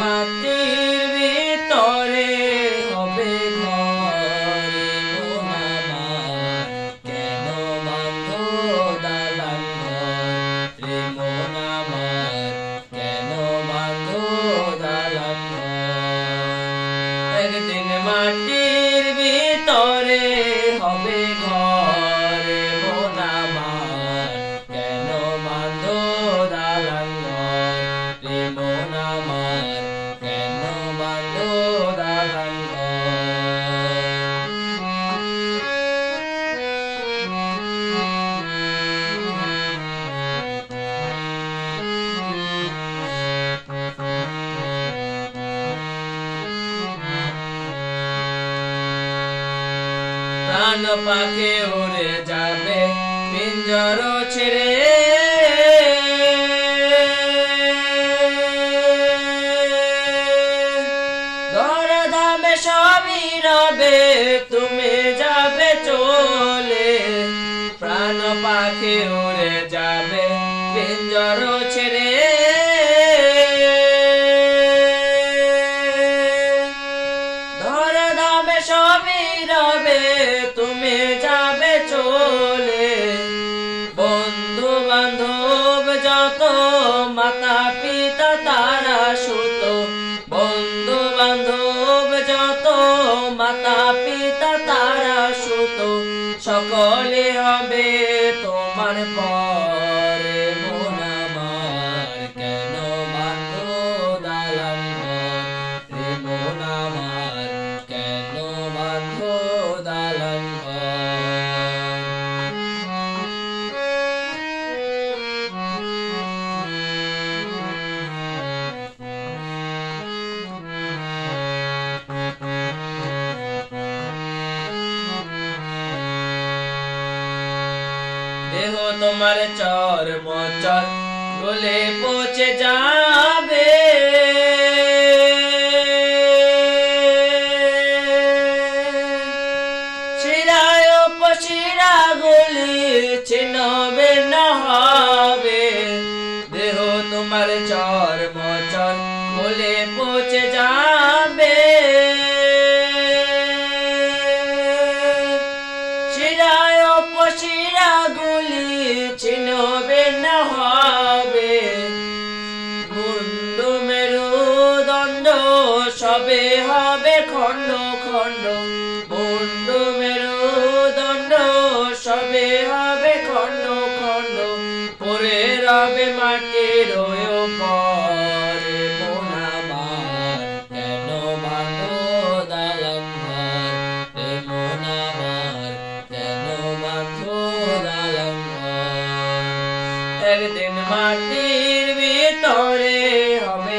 মাটির ভিতরে হবে ঘরে মোনামা কেন বান্ধ দালান রে মোনামা কেন বান্ধ দালান মাটির ভিতরে হবে ঘর। প্রাণ পাখি উড়ে যাবে, পিঞ্জর ছেড়ে। রবে, তুমি যাবে চলে। প্রাণ পাখি উড়ে যাবে, পিঞ্জর ছেড়ে। যত মাতা পিতা তারা সুত বন্ধু বান্ধব যত মাতা পিতা তারা সুত সকলে দেহ তোমার চর মচর গলে পচে যাবে। শিরায় পশিরা গলি চিনবে না হবে। দেহ তোমার চর মচর গলে পচে যাবে। শিরায় পশিরা চিনবে না হবে। বন্ধু মেরু দণ্ড সবে হবে খণ্ড খণ্ড। বন্ধু মেরু দণ্ড সবে হবে খণ্ড খণ্ড। পরে রবে মাটির পরে মাটির ভিতরে হবে